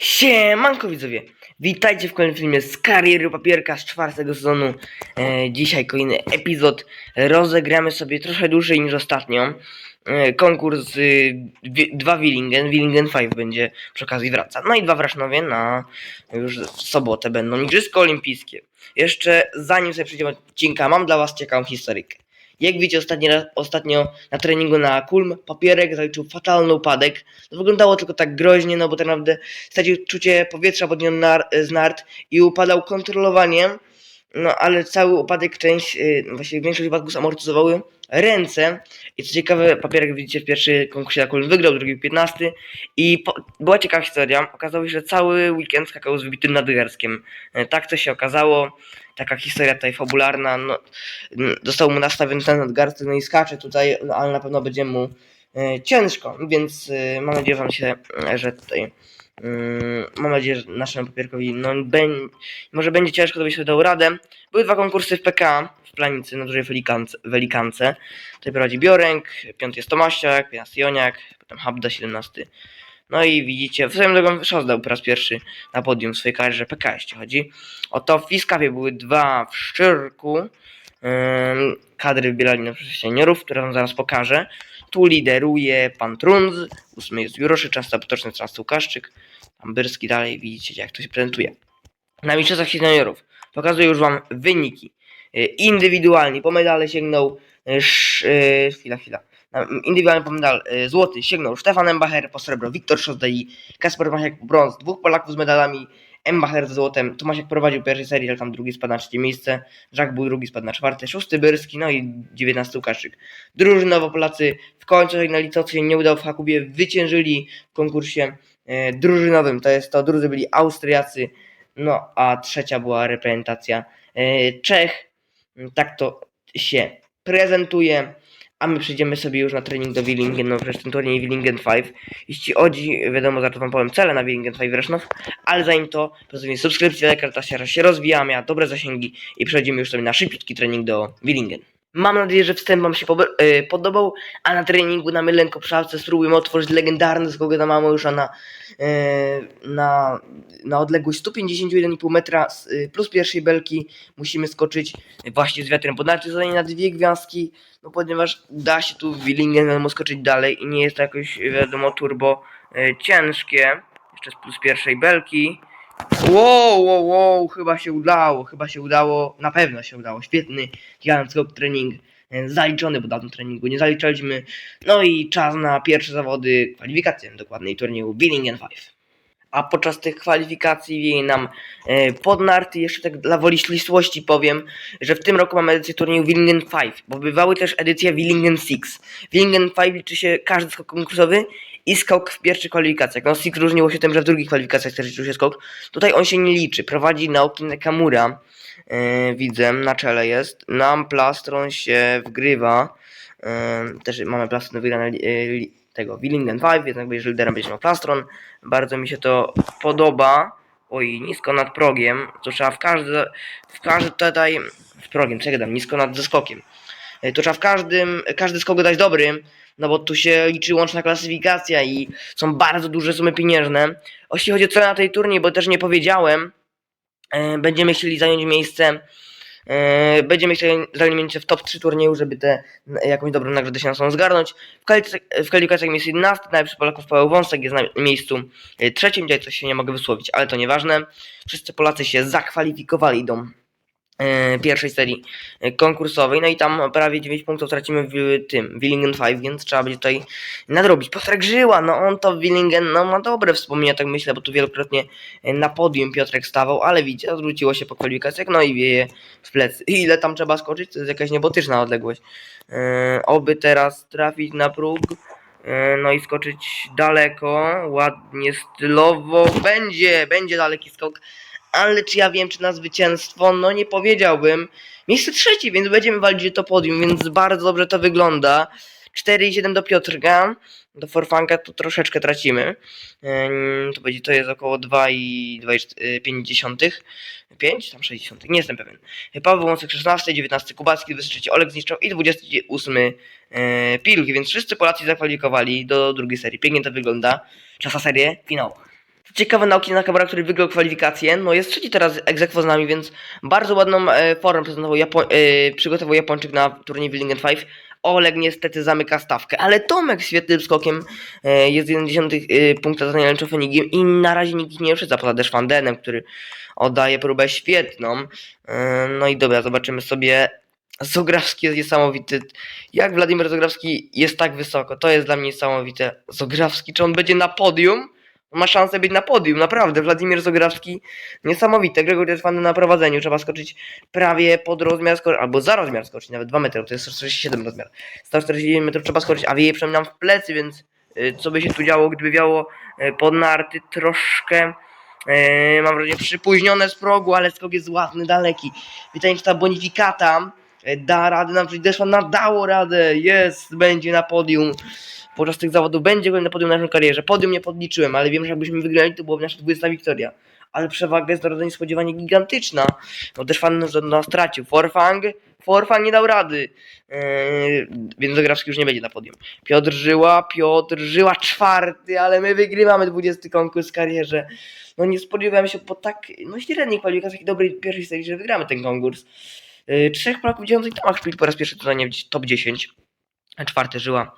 Siemanko widzowie, witajcie w kolejnym filmie z kariery papierka z czwartego sezonu. E, dzisiaj kolejny epizod. Rozegramy sobie trochę dłużej niż ostatnio. E, konkurs wi- dwa Willingen, Willingen 5 będzie przy okazji wraca. No i dwa w Rasznowie na już w sobotę będą Igrzyska Olimpijskie. Jeszcze zanim sobie przejdziemy odcinka, mam dla was ciekawą historykę. Jak widzicie ostatni raz, ostatnio na treningu na Kulm, papierek zaliczył fatalny upadek. To wyglądało tylko tak groźnie, no bo tak naprawdę stracił czucie powietrza pod nią z nart i upadał kontrolowanie. No ale cały upadek, część, yy, właściwie większość upadków zamortyzowały ręce. I co ciekawe, papierek widzicie pierwszy konkursie na Kulm wygrał, drugi 15. I po, była ciekawa historia. Okazało się, że cały weekend skakał z wybitym nadgarskiem. E, Tak to się okazało. Taka historia tutaj fabularna. No, został mu nastawiony ten nadgarstek, no i skacze tutaj, no, ale na pewno będzie mu e, ciężko, więc e, mam nadzieję, że wam się, że tutaj mam nadzieję, że naszemu papierkowi no, może będzie ciężko, to sobie dał radę. Były dwa konkursy w PK w Planicy na dużej welikance. Tutaj prowadzi Bioręk, piąty jest Tomasiak, 15 Joniak, potem Habda 17. No i widzicie, w swoim drogą Szozdał po raz pierwszy na podium w swojej karierze PK, jeśli chodzi. Oto w Fiskapie były dwa w Szczyrku, ym, kadry wybierali na seniorów, które wam zaraz pokażę. Tu lideruje pan Trunz, ósmy jest Juroszy, często potoczny teraz Łukaszczyk, tam Byrski dalej, widzicie jak to się prezentuje. Na mistrzostwach seniorów pokazuję już wam wyniki. Y, Indywidualnie po medale sięgnął, y, y, chwila, chwila. Indywidualnie po medal złoty sięgnął Stefan Embacher, po srebro Wiktor Szozdaj i Kasper Masiak po brąz. Dwóch Polaków z medalami, Embacher ze złotem. Tomasiak prowadził pierwszej serii, ale tam drugi spadł na trzecie miejsce. Żak był drugi, spadł na czwarte. Szósty Byrski, no i dziewiętnasty Łukaszczyk. Drużynowo Polacy w końcu na licencji się nie udał w Hakubie, wyciężyli w konkursie drużynowym. To jest to, drudzy byli Austriacy, no a trzecia była reprezentacja e, Czech. Tak to się prezentuje. A my przejdziemy sobie już na trening do Willingen, no przecież ten turniej Willingen 5. Jeśli chodzi, wiadomo, zaraz wam powiem cele na Willingen 5 Resznów, ale zanim to, pozostawienie subskrypcji, lajka, ta seria się rozwija, miała dobre zasięgi i przechodzimy już sobie na szybki trening do Willingen. Mam nadzieję, że wstęp wam się e, podobał, a na treningu na Mylenko Przałce spróbujemy otworzyć legendarny skok na Mamojusza na, na, na odległość 151,5 metra e, plus pierwszej belki musimy skoczyć właśnie z wiatrem podnaczy zadanie na dwie gwiazdki, no ponieważ da się tu Willingen skoczyć dalej i nie jest to jakoś wiadomo turbo e, ciężkie, jeszcze z plus pierwszej belki. Wow, wow, wow, chyba się udało, chyba się udało, na pewno się udało. Świetny, gigant skok trening e, zaliczony, bo dawno treningu nie zaliczaliśmy. No i czas na pierwsze zawody, kwalifikacje dokładnej turnieju Willingen 5. A podczas tych kwalifikacji wieje nam e, pod narty, jeszcze tak dla woli ścisłości powiem, że w tym roku mamy edycję turnieju Willingen 5, bo bywały też edycje Willingen 6. Willingen 5 liczy się każdy skok konkursowy i skok w pierwszych kwalifikacjach. No Six różniło się tym, że w drugich kwalifikacjach też liczył się skok. Tutaj on się nie liczy. Prowadzi Naoki Nakamura. Yy, widzę, na czele jest. Nam Plastron się wgrywa. Yy, też mamy Plastron do wygrania yy, tego Willingen 5, więc jakby jeżeli liderem będzie miał Plastron. Bardzo mi się to podoba. Oj, nisko nad progiem. To trzeba w każdy, w każdy tutaj, w progiem, co nisko nad zeskokiem. Yy, To trzeba w każdym, każdy skok dać dobry, no bo tu się liczy łączna klasyfikacja i są bardzo duże sumy pieniężne. Jeśli chodzi o na tej turniej, bo też nie powiedziałem, e, będziemy chcieli zająć miejsce, e, będziemy chcieli zająć miejsce w top 3 turnieju, żeby te jakąś dobrą nagrodę się na sobą zgarnąć. W, kwalifikacjach- jest 11, najlepszy Polaków Paweł Wąsek jest na miejscu e, trzecim, tutaj coś się nie mogę wysłowić, ale to nieważne. Wszyscy Polacy się zakwalifikowali do pierwszej serii e, konkursowej, no i tam prawie 9 punktów tracimy w tym Willingen 5, więc trzeba będzie tutaj nadrobić. Piotrek Żyła, no on to Willingen, no ma dobre wspomnienia, tak myślę, bo tu wielokrotnie e, na podium Piotrek stawał, ale widzicie, odwróciło się po kwalifikacjach, no i wieje w plecy. Ile tam trzeba skoczyć? To jest jakaś niebotyczna odległość. E, oby teraz trafić na próg, e, no i skoczyć daleko, ładnie, stylowo, będzie, będzie daleki skok, ale czy ja wiem, czy na zwycięstwo? No nie powiedziałbym. Miejsce trzecie, więc będziemy walić to podium, więc bardzo dobrze to wygląda. 4,7 do Piotrka. Do Forfanka to troszeczkę tracimy. To będzie to jest około 2,5. 5? Tam 60. Nie jestem pewien. Paweł Wąsek 16, 19 Kubacki, 23 Olek zniszczał i 28 e, Pilki, więc wszyscy Polacy zakwalifikowali do drugiej serii. Pięknie to wygląda. Czas na serię finału. Ciekawe, nauki Nakamura, który wygrał kwalifikacje, no jest trzeci teraz egzekwo z nami, więc bardzo ładną e, formę prezentował Japo- e, przygotował Japończyk na turniej Willingen 5. Oleg niestety zamyka stawkę, ale Tomek świetnym skokiem e, jest 1,1 e, punkta za Danielem i na razie nikt nie uprzedza poza Deszwandenem, który oddaje próbę świetną. E, no i dobra, zobaczymy sobie. Zograwski jest niesamowity. Jak Wladimir Zograwski jest tak wysoko, to jest dla mnie niesamowite. Zograwski, czy on będzie na podium? Ma szansę być na podium, naprawdę. Wladimir Zograwski, niesamowite. Gregor fan na prowadzeniu. Trzeba skoczyć prawie pod rozmiar albo za rozmiar skoczni, nawet 2 metry, to jest 147 rozmiar. 147 metrów trzeba skoczyć, a wieje przynajmniej nam w plecy, więc y, co by się tu działo, gdyby wiało y, pod narty troszkę. y, mam wrażenie przypóźnione z progu, ale skok jest ładny, daleki. Czy ta bonifikata da radę nam, czyli Deszwan nadało radę, jest, będzie na podium podczas tych zawodów będzie na podium w naszej karierze. Podium nie podliczyłem, ale wiem, że jakbyśmy wygrali, to byłaby nasza 20 wiktoria. Ale przewaga jest naprawdę niespodziewanie gigantyczna. No też fan nas, nas stracił. Forfang, Forfang nie dał rady. Yy, więc Zagrawski już nie będzie na podium. Piotr Żyła, Piotr Żyła czwarty, ale my wygrywamy 20 konkurs w karierze. No nie spodziewałem się po tak no średniej kwalifikacji dobrej pierwszej serii, że wygramy ten konkurs. Yy, trzech Polaków dziewiątych Tomasz Szpil po raz pierwszy tutaj w top 10. Czwarty Żyła.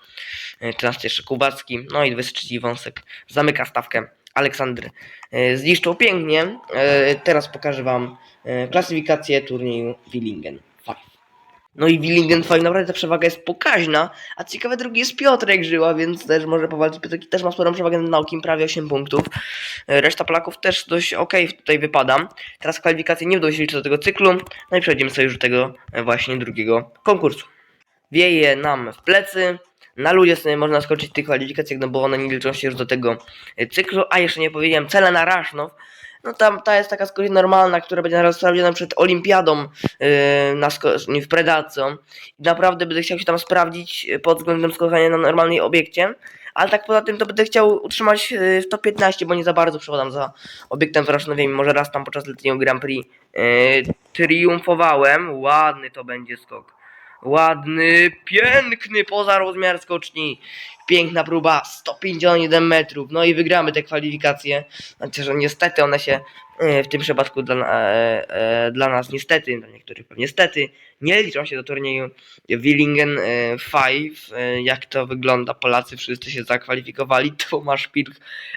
13 jeszcze Kubacki, no i 23 Wąsek. Zamyka stawkę. Aleksander e, zniszczył pięknie. E, Teraz pokażę Wam e, klasyfikację turnieju Willingen 5. No i Willingen 5 naprawdę ta przewaga jest pokaźna, a ciekawe drugi jest Piotrek Żyła, więc też może powalczyć. Piotrek też ma sporą przewagę nad naukiem, prawie 8 punktów. E, Reszta Polaków też dość ok tutaj wypada. Teraz kwalifikacje nie będą się liczyć do tego cyklu, no i przejdziemy sobie już do tego e, właśnie drugiego konkursu. Wieje nam w plecy, na ludzie sobie można skoczyć w tych kwalifikacjach, no bo one nie liczą się już do tego e, cyklu, a jeszcze nie powiedziałem, cele na Rasznow, no tam ta jest taka skocznia normalna, która będzie sprawdzona przed olimpiadą yy, na w Predacą. Naprawdę będę chciał się tam sprawdzić e, pod względem skakania na normalnej obiekcie, ale tak poza tym to będę chciał utrzymać w top 15, bo nie za bardzo przewodam za obiektem w Rasznowie, mimo że raz tam podczas letniego Grand Prix yy, triumfowałem, ładny to będzie skok. Ładny, piękny poza rozmiar skoczni. Piękna próba, 151 metrów. No i wygramy te kwalifikacje. Znaczy, że niestety one się e, w tym przypadku dla, e, e, dla nas niestety, dla niektórych pewnie niestety, nie liczą się do turnieju Willingen 5. E, jak to wygląda? Polacy wszyscy się zakwalifikowali. Tomasz Pilch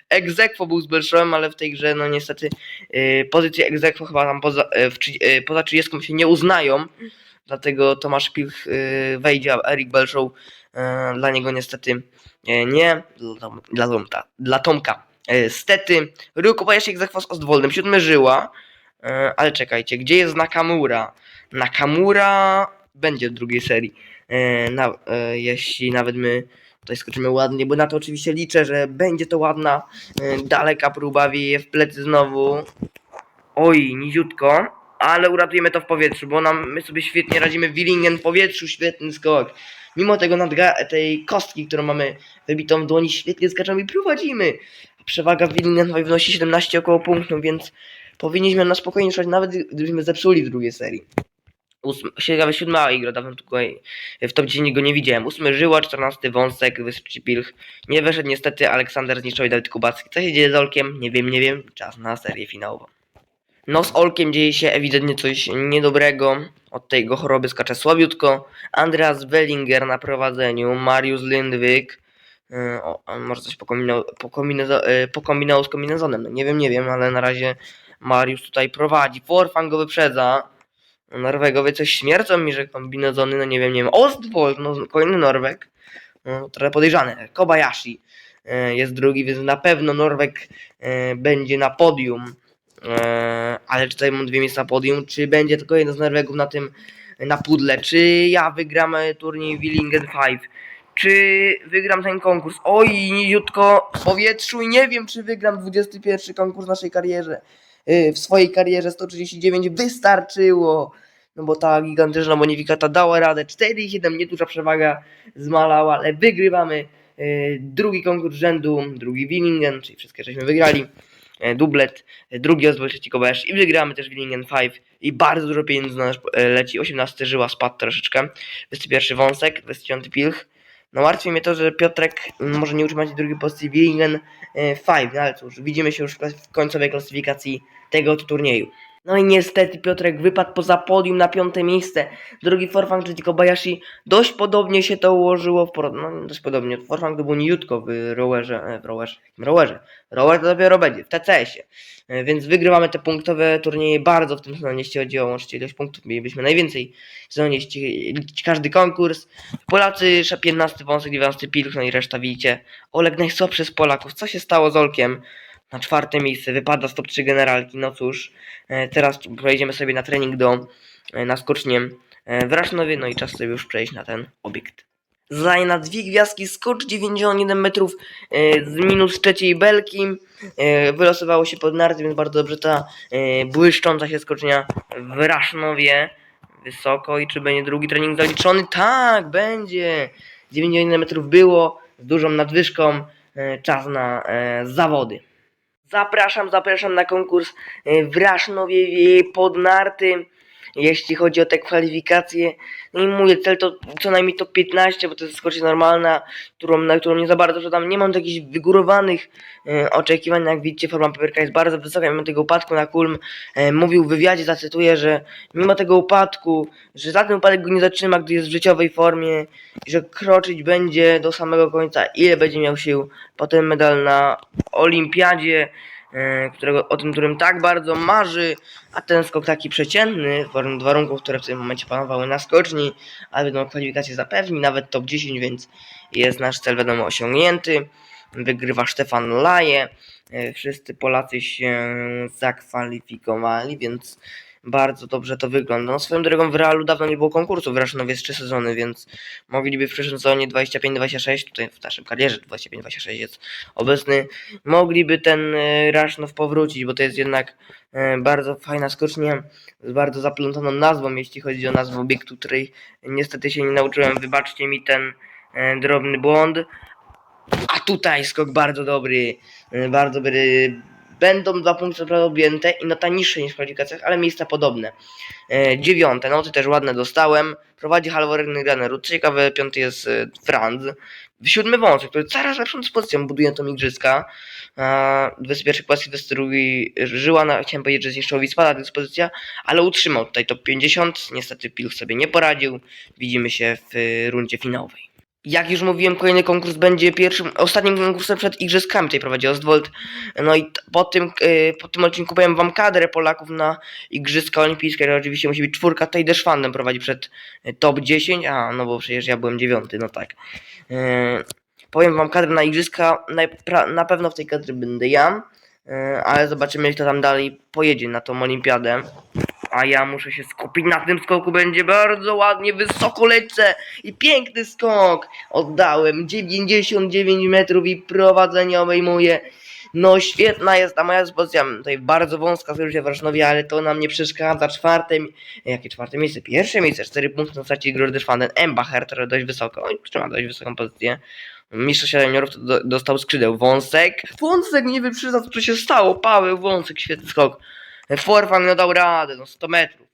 egzekwo był z Belszowem, ale w tej grze no niestety pozycje egzekwo chyba tam poza, w, poza 30 się nie uznają. Dlatego Tomasz Pilch y, wejdzie, a Erik Belshow y, dla niego niestety y, nie. Dla, Tom- dla, Tomka, dla Tomka. Stety, Ryuko Bajashi egzekwo z Ostwoldem, siódmy żyła. Ale czekajcie, gdzie jest Nakamura? Nakamura będzie w drugiej serii. Na, jeśli nawet my tutaj skoczymy ładnie, bo na to oczywiście liczę, że będzie to ładna, daleka próba, wieje w plecy znowu. Oj, niziutko, ale uratujemy to w powietrzu, bo nam, my sobie świetnie radzimy w Willingen w powietrzu, świetny skok. Mimo tego nadga- tej kostki, którą mamy wybitą w dłoni, świetnie skaczemy i prowadzimy. Przewaga w Willingen wynosi 17 około punktów, więc powinniśmy na spokojnie szać, nawet gdybyśmy zepsuli w drugiej serii. Ósmy, ciekawe, siódma igra, dawno tutaj w top 10 go nie widziałem. Ósmy Żyła, 14 Wąsek, Wysoczy Pilch. Nie weszedł niestety Aleksander Zniszczowy, Dawid Kubacki. Co się dzieje z Olkiem? Nie wiem, nie wiem. Czas na serię finałową. No z Olkiem dzieje się ewidentnie coś niedobrego. Od tej jego choroby skacze słabiutko. Andreas Wellinger na prowadzeniu. Mariusz Lindwik. Yy, o, może coś pokombinował, pokombinował, yy, pokombinował z kombinezonem. No nie wiem, nie wiem, ale na razie Mariusz tutaj prowadzi. Forfang go wyprzedza. Norwegowie coś śmiercą mi, że kombinezony, no nie wiem, nie wiem. Ostwold, no kolejny Norweg. No, trochę podejrzany. Kobayashi yy, jest drugi, więc na pewno Norweg będzie na podium. Eee, ale czy tutaj mam dwie miejsca na podium, czy będzie tylko jeden z Norwegów na tym, na pudle, czy ja wygram e, turniej Willingen 5, czy wygram ten konkurs, oj, niziutko w powietrzu i nie wiem, czy wygram 21 konkurs w naszej karierze, Yy, w swojej karierze 139 wystarczyło, no bo ta gigantyczna bonifikata dała radę, 4,7 nieduża przewaga zmalała, ale wygrywamy yy, drugi konkurs rzędu, drugi Willingen, czyli wszystkie żeśmy wygrali. e, dublet, e, drugi rozwój trzeci Kobayashi i wygramy też Willingen 5 i bardzo dużo pieniędzy na nas e, leci, 18 żyła spadł troszeczkę, 21 Wąsek, 29 Pilch, No martwi mnie to, że Piotrek może nie utrzymać drugiej pozycji w Ringen 5, no ale cóż, widzimy się już w końcowej klasyfikacji tego turnieju. No i niestety Piotrek wypadł poza podium na piąte miejsce. Drugi Forfang, czyli Kobayashi, dość podobnie się to ułożyło w por... no dość podobnie. Forfang to był niutko w rowerze, e, w rowerze, w rowerze. Rower to dopiero będzie, w TCS-ie. E, Więc wygrywamy te punktowe turnieje bardzo w tym sezonie, jeśli chodzi o łącznie ilość punktów. Mielibyśmy najwięcej w sezonie, jeśli liczyć każdy konkurs. Polacy, 15 wąsek, 19 pilk, no i reszta widzicie. Oleg najsłabszy z Polaków. Co się stało z Olkiem? Na czwarte miejsce, wypada z top 3 generalki, no cóż. E, Teraz pojedziemy sobie na trening do, e, na skocznie e, w Rasznowie, no i czas sobie już przejść na ten obiekt. Zadaje na dwie gwiazdki, skocz 91 metrów z minus trzeciej belki. Wylosowało się pod narty, więc bardzo dobrze ta błyszcząca się skocznia w Rasznowie. Wysoko i czy będzie drugi trening zaliczony? Tak, będzie! 91 metrów było z dużą nadwyżką. Czas na zawody. Zapraszam, zapraszam na konkurs e, w Rasznowie e, pod narty. Jeśli chodzi o te kwalifikacje, no i mówię, cel to co najmniej top 15, bo to jest skocznia normalna, którą, na którą nie za bardzo żadam. Nie mam takich wygórowanych e, oczekiwań, jak widzicie, forma papierka jest bardzo wysoka, mimo tego upadku na Kulm. E, mówił w wywiadzie, zacytuję, że mimo tego upadku, że żaden upadek go nie zatrzyma, gdy jest w życiowej formie i że kroczyć będzie do samego końca, ile będzie miał sił. Potem medal na Olimpiadzie, którego, o tym, którym tak bardzo marzy, a ten skok taki przeciętny, warun- warunków, które w tym momencie panowały na skoczni, ale wiadomo, kwalifikacje zapewni, nawet top 10, więc jest nasz cel wiadomo osiągnięty. Wygrywa Stefan Laje. E, Wszyscy Polacy się zakwalifikowali, więc bardzo dobrze to wygląda. No swoją drogą w Realu dawno nie było konkursu, w Raszynowie jest 3 sezony, więc mogliby w przyszłym sezonie 25-26, tutaj w naszym karierze 25-26 jest obecny, mogliby ten e, Rasznow powrócić, bo to jest jednak e, bardzo fajna skocznia z bardzo zaplątaną nazwą, jeśli chodzi o nazwę obiektu, której niestety się nie nauczyłem, wybaczcie mi ten e, drobny błąd. A tutaj skok bardzo dobry, bardzo dobry. Będą dwa punkty objęte i nota niższe niż w kwalifikacjach, ale miejsca podobne. E, dziewiąte, noty też ładne dostałem. Prowadzi Halvoren Granerud. Ciekawe, piąty jest e, Franz. Siódmy wąsek, który coraz lepszą dyspozycją buduje tą igrzyska. E, 21 klasyk, 22 żyła, na, chciałem powiedzieć, że zniszczył spada dyspozycja, ale utrzymał tutaj top 50. Niestety Pilch sobie nie poradził. Widzimy się w e, rundzie finałowej. Jak już mówiłem, kolejny konkurs będzie pierwszym, ostatnim konkursem przed Igrzyskami, tutaj prowadzi Ostwold. No i po tym, e, po tym odcinku powiem wam kadrę Polaków na Igrzyska Olimpijskie, oczywiście musi być czwórka, tutaj Deszwandem prowadzi przed e, top 10, a no bo przecież ja byłem dziewiąty, no tak. E, powiem wam kadrę na Igrzyska, najpra- na pewno w tej kadrze będę ja, e, ale zobaczymy kto tam dalej pojedzie na tą olimpiadę. A ja muszę się skupić na tym skoku, będzie bardzo ładnie, wysoko lecę i piękny skok. Oddałem 99 metrów i prowadzenie obejmuje. No świetna jest ta moja dyspozycja. Tutaj bardzo wąska skrócie w Rasznowie, ale to nam nie przeszkadza. Czwarte, jakie czwarte miejsce? Pierwsze miejsce, 4 punkty na stracie Grody Szwanden. Embacher, który dość wysoko, trzyma dość wysoką pozycję. Mistrz seniorów do, dostał skrzydeł. Wąsek. Wąsek nie wyprzedza, co się stało. Paweł Wąsek, świetny skok. Forfang no dał radę, no 100 metrów.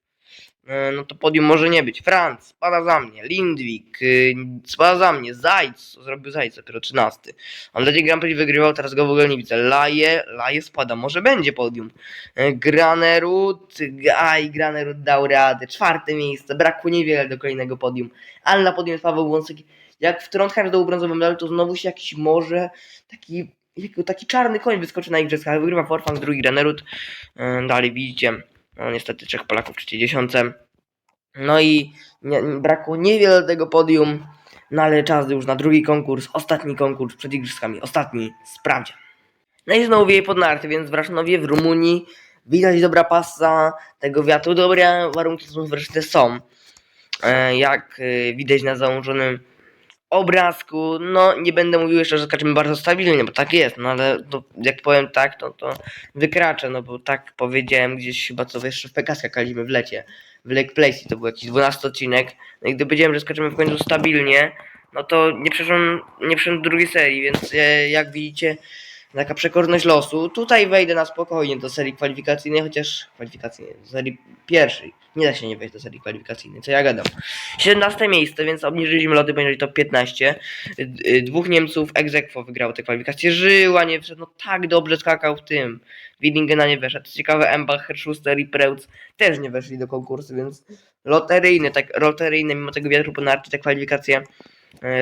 E, No to podium może nie być. Franz, spada za mnie. Lindwik, y, spada za mnie. Zajc, zrobił Zajc dopiero 13. On Lady Grand Prix wygrywał, teraz go w ogóle nie widzę. Laje, Laje spada, może będzie podium. E, Granerud, aj, Granerud dał radę. Czwarte miejsce, brakło niewiele do kolejnego podium. Ale na podium jest Paweł Wąsek. Jak w Trondheim zdobył brązową medal, to znowu się jakiś może taki, taki czarny koń wyskoczy na igrzyskach. Wygrywa Forfang, drugi Granerud. E, Dalej widzicie, no niestety trzech Polaków w trzeciej dziesiątce. No i nie, brakło niewiele tego podium, no ale czas już na drugi konkurs, ostatni konkurs przed igrzyskami, ostatni sprawdzian. No i znowu wieje pod więc w w Rumunii widać dobra pasa tego wiatru, dobre warunki wreszcie są. E, jak e, widać na załączonym obrazku, no nie będę mówił jeszcze, że skaczemy bardzo stabilnie, bo tak jest, no ale to, jak powiem tak, to, to wykraczę, no bo tak powiedziałem gdzieś chyba co jeszcze w PK skakaliśmy w lecie, w Lake Place to był jakiś 12 odcinek, no i gdy powiedziałem, że skaczemy w końcu stabilnie, no to nie przeszłem, nie przeszłem drugiej serii, więc e, jak widzicie, taka przekorność losu. Tutaj wejdę na spokojnie do serii kwalifikacyjnej, chociaż kwalifikacyjnej, do serii pierwszej. Nie da się nie wejść do serii kwalifikacyjnej, co ja gadam. 17 miejsce, więc obniżyliśmy loty, będzie to 15. Y, y, Dwóch Niemców aequo wygrało te kwalifikacje. Żyła nie wszedł, no tak dobrze skakał w tym. Widingena nie weszedł. Ciekawe, Embacher, Schuster i Preutz też nie weszli do konkursu, więc loteryjne, tak loteryjne, mimo tego wiatru po narcie, te kwalifikacje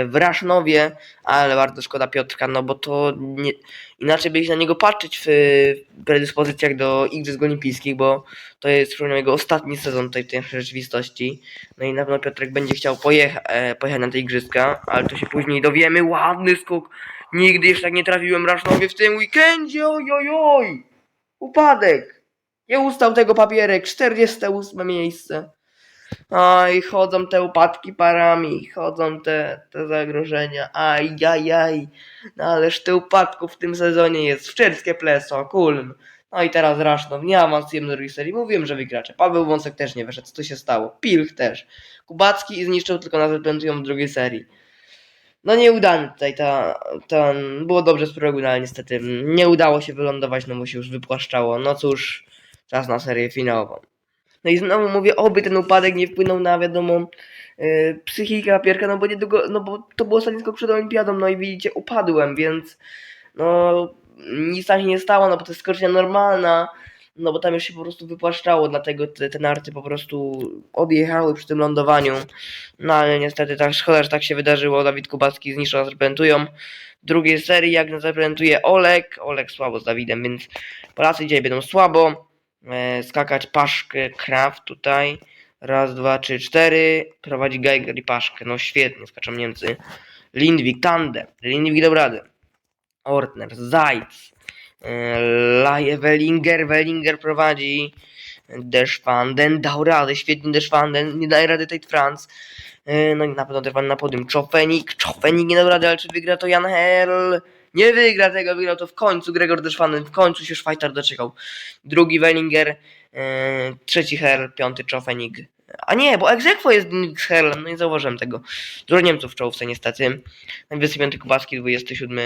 w Rasznowie, ale bardzo szkoda Piotrka, no bo to nie, inaczej by się na niego patrzeć w predyspozycjach do Igrzysk Olimpijskich, bo to jest przypomnę jego ostatni sezon tutaj w tej rzeczywistości. No i na pewno Piotrek będzie chciał pojecha e, pojechać na te Igrzyska, ale to się później dowiemy. Ładny skok! Nigdy jeszcze tak nie trafiłem Rasznowie w tym weekendzie, ojojoj! Upadek! Nie ustał tego papierek, 48 miejsce. Aj, chodzą te upadki parami, chodzą te, te zagrożenia. Aj, aj, aj. No ależ te upadków w tym sezonie jest. Wczerskie pleso, kulm. No i teraz Rasznow, nie awansujemy do drugiej serii. Mówiłem, że wygracze. Paweł Wąsek też nie wyszedł. Co się stało? Pilch też. Kubacki zniszczył tylko nas reprezentują w drugiej serii. No nieudany tutaj ta, ta było dobrze z progu, no ale niestety nie udało się wylądować, no bo się już wypłaszczało. No cóż, czas na serię finałową. No i znowu mówię, oby ten upadek nie wpłynął na wiadomo yy, psychikę papierka, no bo niedługo, no bo to było ostatni skok przed olimpiadą, no i widzicie, upadłem, więc no nic tam się nie stało, no bo to jest skocznia normalna, no bo tam już się po prostu wypłaszczało, dlatego te, te narty po prostu odjechały przy tym lądowaniu. No ale niestety tak szkoda, że tak się wydarzyło. Dawid Kubacki zniszczył nas reprezentują. Drugiej serii jak nas reprezentuje Olek. Olek słabo z Dawidem, więc Polacy dzisiaj będą słabo. E, skakać Paszkę, Kraft tutaj. Raz, dwa, trzy, cztery. Prowadzi Geiger i Paszkę. No świetnie, skaczą Niemcy. Lindwik, Tande. Lindwik dał radę. Ortner, Zajc. E, Laje, Wellinger. Wellinger prowadzi. Deschwanden dał radę, świetnie Deschwanden, nie daje rady tej Franz. Yy, No i na pewno Deschwanden na podium. Czofenik, Czofenik nie dał rady, ale czy wygra to Jan Herl? Nie wygra tego, wygrał to w końcu Gregor Deschwanden, w końcu się Szwajcar doczekał. Drugi Wellinger, yy, trzeci Herl, piąty Czofenik. A nie, bo egzekwo jest z Herlem, no nie zauważyłem tego. Dużo Niemców w czołówce niestety. 25 Kubacki, 27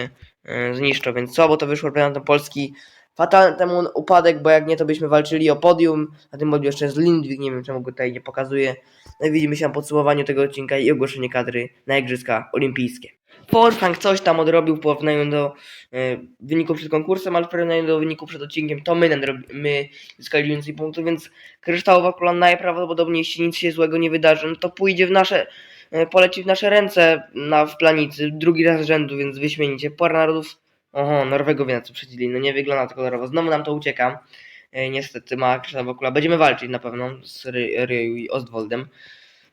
yy, zniszczą, więc słabo to wyszło reprezentantem Polski. Fatalny temu upadek, bo jak nie, to byśmy walczyli o podium. Na tym podium jeszcze jest Lindwik, nie wiem czemu go tutaj nie pokazuje. No widzimy się na podsumowaniu tego odcinka i ogłoszenie kadry na Igrzyska Olimpijskie. Wolfgang coś tam odrobił w porównaniu do e, wyniku przed konkursem, ale w porównaniu do wyniku przed odcinkiem to my, nadrobi- my zyskali więcej punktów, więc kryształowa kula najprawdopodobniej, jeśli nic się złego nie wydarzy, no to pójdzie w nasze, e, poleci w nasze ręce na, w planicy, drugi raz z rzędu, więc wyśmienicie. Pora narodów Oho, Norwegowie nas uprzedzili, no nie wygląda to kolorowo. Znowu nam to ucieka. E, niestety ma krzyżowa kula. Będziemy walczyć na pewno z Ry- Ryu i Ostwoldem.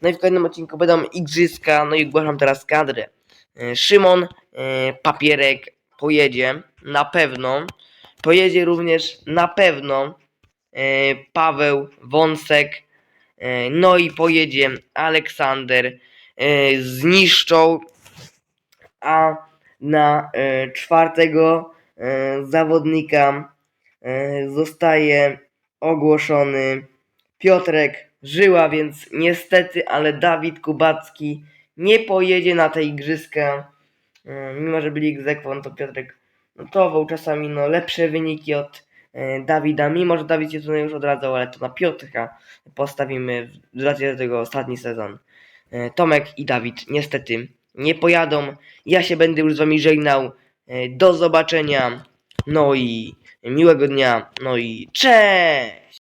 No i w kolejnym odcinku będą igrzyska, no i ogłaszam teraz kadrę. E, Szymon e, Papierek pojedzie, na pewno. Pojedzie również na pewno e, Paweł Wąsek, no i pojedzie Aleksander. Zniszczą, a na czwartego zawodnika zostaje ogłoszony Piotrek Żyła, więc niestety, ale Dawid Kubacki nie pojedzie na te igrzyska. E, mimo, że byli egzekwon, to Piotrek notował czasami no, lepsze wyniki od e, Dawida, mimo że Dawid się tutaj już odradzał, ale to na Piotrka postawimy z racji do tego ostatni sezon. E, Tomek i Dawid niestety nie pojadą. Ja się będę już z wami żegnał. Do zobaczenia. No i miłego dnia. No i cześć!